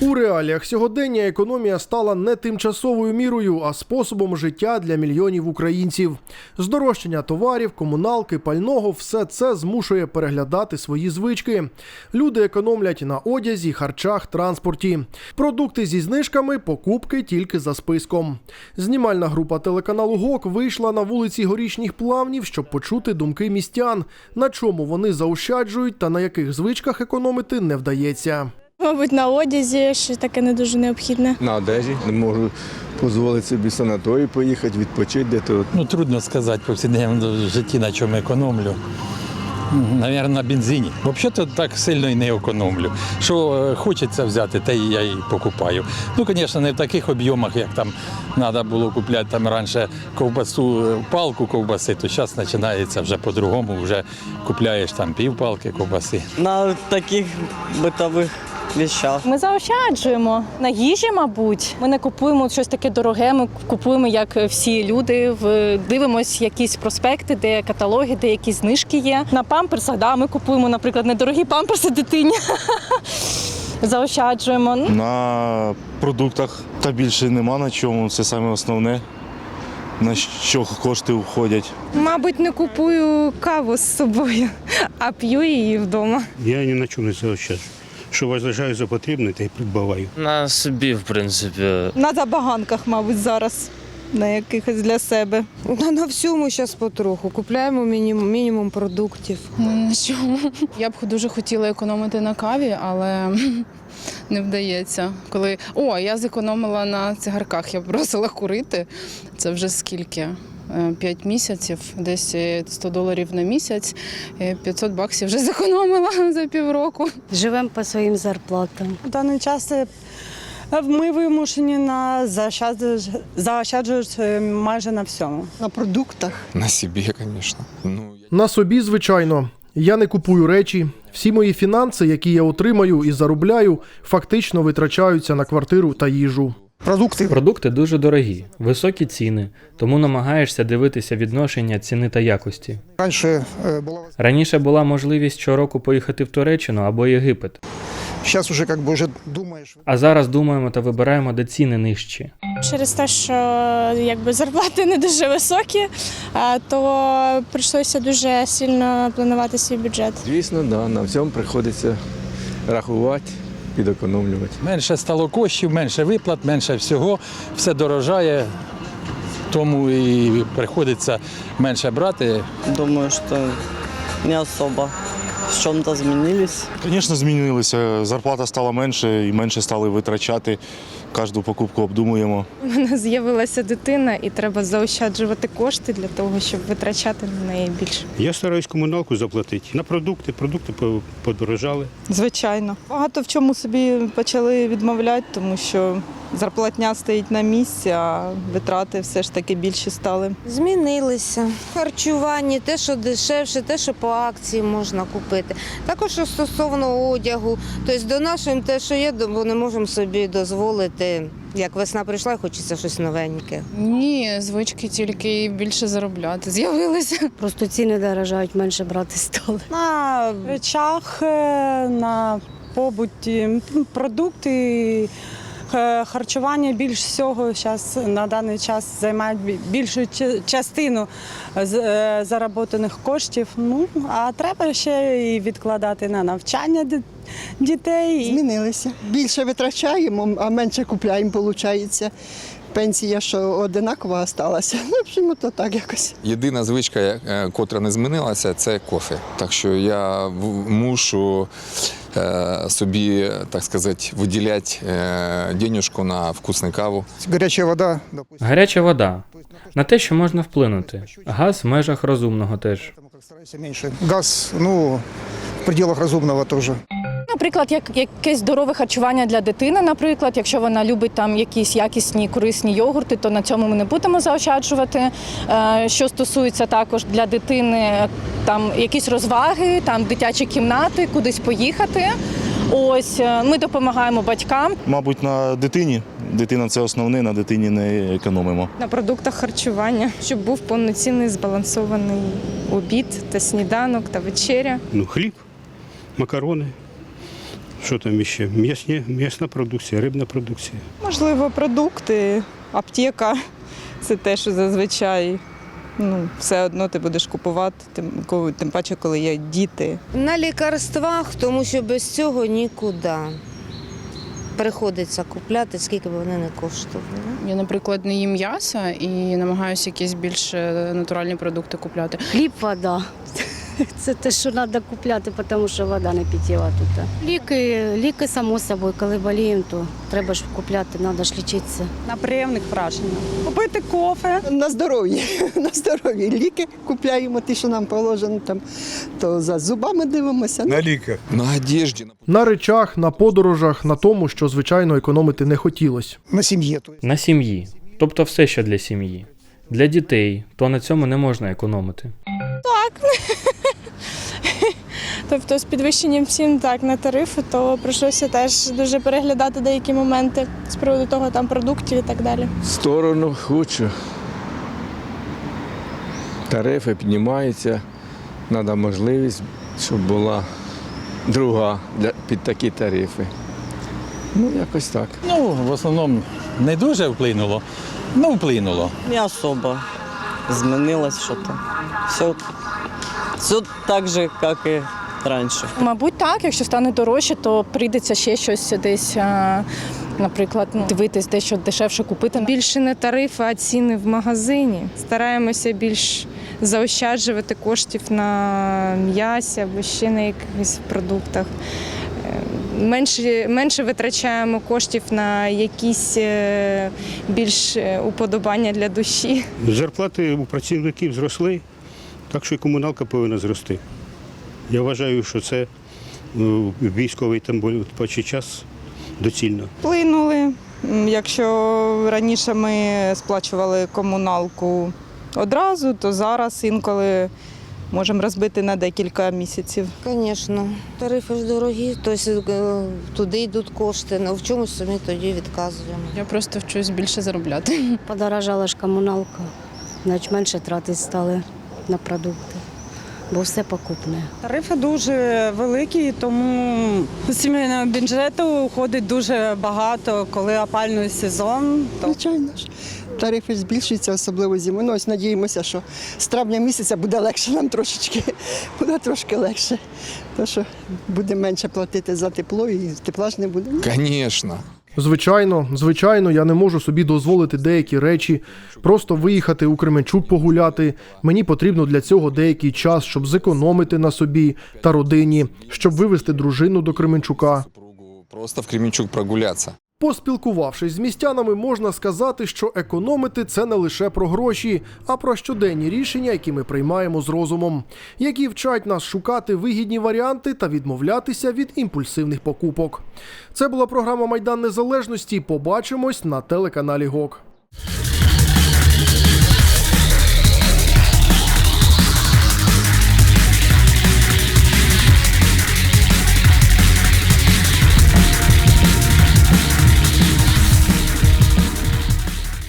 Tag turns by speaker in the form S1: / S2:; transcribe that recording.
S1: У реаліях сьогодення економія стала не тимчасовою мірою, а способом життя для мільйонів українців. Здорожчання товарів, комуналки, пального все це змушує переглядати свої звички. Люди економлять на одязі, харчах, транспорті. Продукти зі знижками, покупки тільки за списком. Знімальна група телеканалу ГОК вийшла на вулиці горішніх плавнів, щоб почути думки містян, на чому вони заощаджують та на яких звичках економити не вдається.
S2: Мабуть, на одязі, що таке не дуже необхідне.
S3: на одежі. Не можу дозволити собі санаторій поїхати, відпочити де-то.
S4: Ну, трудно сказати по повсякденному житті, на чому економлю. Навірно, на бензині. Взагалі так сильно і не економлю. Що е, хочеться взяти, те я і покупаю. Ну, звісно, не в таких об'ємах, як там треба було купляти там раніше ковбасу, е, палку ковбаси, то зараз починається вже по-другому, вже купляєш там півпалки ковбаси.
S5: на таких бытовых вещах.
S6: Ми заощаджуємо на їжі, мабуть. Ми не купуємо щось таке дороге. Ми купуємо як всі люди. В дивимось якісь проспекти, де каталоги, де якісь знижки є. На памперсах, да, ми купуємо, наприклад, недорогі памперси дитині. Заощаджуємо.
S7: На продуктах та більше нема на чому. Це саме основне, на що кошти входять.
S8: Мабуть, не купую каву з собою, а п'ю її вдома.
S9: Я ні на чому не заощаджу. Що вважаю за потрібне, та й придбаваю.
S10: На собі, в принципі.
S8: На забаганках, мабуть, зараз. На якихось для себе.
S11: На, на всьому зараз потроху. Купляємо мінімум, мінімум продуктів.
S2: На чому? Я б дуже хотіла економити на каві, але не вдається. Коли о, я зекономила на цигарках, я бросила курити. Це вже скільки? Е, П'ять місяців, десь е, 100 доларів на місяць, Е, 500 баксів вже зекономила за півроку.
S6: Живемо по своїм зарплатам.
S8: В даний час е, ми вимушені на заощаджувати, заощаджувати майже на всьому.
S11: На продуктах.
S3: На собі, звісно. Ну,
S1: На собі, звичайно. Я не купую речі. Всі мої фінанси, які я отримаю і заробляю, фактично витрачаються на квартиру та їжу.
S9: Продукти.
S10: Продукти дуже дорогі, високі ціни, тому намагаєшся дивитися відношення ціни та якості.
S9: Раніше була
S10: Раніше була можливість щороку поїхати в Туреччину або Єгипет,
S9: зараз вже як би вже думаєш.
S10: а зараз думаємо та вибираємо, де ціни нижчі.
S2: Через те, що якби зарплати не дуже високі, а, то прийшлося дуже сильно планувати свій бюджет.
S3: звісно, да, на всьому приходиться рахувати, підекономлювати.
S4: Менше стало коштів, менше виплат, менше всього, все дорожає, тому і приходиться менше брати.
S5: Думаю, що не особо в чем-то змінились?
S7: Звісно, змінилися. Зарплата стала менше і менше стали витрачати. Кожну покупку обдумуємо.
S8: У мене з'явилася дитина і треба заощаджувати кошти для того, щоб витрачати на неї більше.
S9: Я стараюсь комуналку заплатити. На продукти. Продукти по- подорожали.
S8: Звичайно. Багато в чому собі почали відмовляти, тому що зарплатня стоїть на місці, а витрати все ж таки більші стали.
S11: Змінилися. Харчування, те, що дешевше, те, що по акції можна купити. Також що стосовно одягу. Тобто донашуємо те, що є, бо не можемо собі дозволити. Як весна прийшла, і хочеться щось новеньке.
S2: Ні, звички тільки більше заробляти з'явилися.
S6: Просто ціни дорожають, менше брати стали.
S8: На речах, е, на побуті, продукти. Е, Харчування більш всього зараз на даний час займають бі- більшу частину е, заработаних коштів. Ну а треба ще і відкладати на навчання дітей.
S11: Змінилися. Більше витрачаємо, а менше купляємо, виходить. Пенсія, що одинакова залишилася. Ну, в общем, то так якось.
S3: Єдина звичка, е, котра не змінилася, це кофе. Так що я мушу собі, так сказати, виділяти е, денежку на вкусну каву.
S9: Гаряча вода.
S10: Гаряча вода на те, що можна вплинути. Газ в межах розумного теж.
S9: Газ, ну, в пределах розумного теж.
S6: Наприклад, як якесь здорове харчування для дитини, наприклад, якщо вона любить там якісь якісні корисні йогурти, то на цьому ми не будемо заощаджувати. Е, Що стосується також для дитини, там якісь розваги, там дитячі кімнати, кудись поїхати. Ось е, ми допомагаємо батькам.
S7: Мабуть, на дитині. Дитина це основне, на дитині не економимо.
S8: на продуктах харчування, щоб був повноцінний збалансований обід та сніданок та вечеря.
S9: Ну, хліб, макарони. Що там іще? М'ясні, м'ясна продукція, рибна продукція.
S8: Можливо, продукти, аптека це те, що зазвичай ну, все одно ти будеш купувати, тим, коли- тим паче, коли є діти.
S11: На лікарствах, тому що без цього нікуди. Приходиться купляти, скільки б вони не коштували.
S2: Я, наприклад, не їм м'яса і намагаюся якісь більш е, натуральні продукти купляти.
S12: Хліб, вода. Це те, що треба купляти, тому що вода не питєва тут. Ліки, ліки само собою, коли боліємо, то треба ж купляти, треба ж лічитися.
S8: На приємних враженнях. Купити кофе.
S13: На здоров'я, на здоров'я. Ліки купляємо, ті, що нам положено, там, то за зубами дивимося.
S9: На ліках.
S3: На одежде, на
S1: речах, на подорожах, на тому, що звичайно економити не хотілося.
S13: На сім'ї.
S10: На сім'ї, тобто все, що для сім'ї. Для дітей, то на цьому не можна економити.
S6: Тобто з підвищенням цін так на тарифи, то прийшлося теж дуже переглядати деякі моменти з приводу того там продуктів і так далі.
S14: сторону хочу. Тарифи піднімаються. Треба можливість, щоб була друга для, під такі тарифи. Ну, якось так.
S4: Ну, в основному не дуже вплинуло. Ну, вплинуло.
S5: Не особо. Змінилось щось. Все, все так же, як і раніше.
S6: Мабуть, так, якщо стане дорожче, то прийдеться ще щось десь, наприклад, ну, дивитись дещо дешевше купити.
S2: Більше не тарифи, а ціни в магазині. Стараємося більш заощаджувати коштів на м'ясі або ще на якихось продуктах. Е, Менше, менше витрачаємо коштів на якісь е, більш е, уподобання для душі.
S9: Зарплати у працівників зросли, так що і комуналка повинна зрости. Я вважаю, що це ну, військовий там паче час доцільно.
S8: Вплинули. М, Якщо раніше ми сплачували комуналку одразу, то зараз інколи можемо розбити на декілька місяців.
S11: Звісно, тарифи ж дорогі, тобто е, туди йдуть кошти, але в чомусь самі тоді відказуємо.
S2: Я просто вчусь більше заробляти.
S12: Подорожала ж комуналка, значить менше трати стали на продукти, бо все покупне.
S8: Тарифи дуже великі, тому з сімейного бюджету уходить дуже багато, коли опальний сезон. То
S13: Звичайно ж. Тарифи збільшуються, особливо зимою. Ну, ось надіємося, що з травня місяця буде легше нам трошечки. Буде трошки легше. То що буде менше платити за тепло і тепла ж не буде.
S3: Конечно.
S1: Звичайно, звичайно, я не можу собі дозволити деякі речі, просто виїхати у Кременчук погуляти. Мені потрібно для цього деякий час, щоб зекономити на собі та родині, щоб вивезти дружину до Кременчука.
S3: Просто в Кременчук прогуляться.
S1: Поспілкувавшись з містянами, можна сказати, що економити це не лише про гроші, а про щоденні рішення, які ми приймаємо з розумом, які вчать нас шукати вигідні варіанти та відмовлятися від імпульсивних покупок. Це була програма Майдан Незалежності. Побачимось на телеканалі ГОК.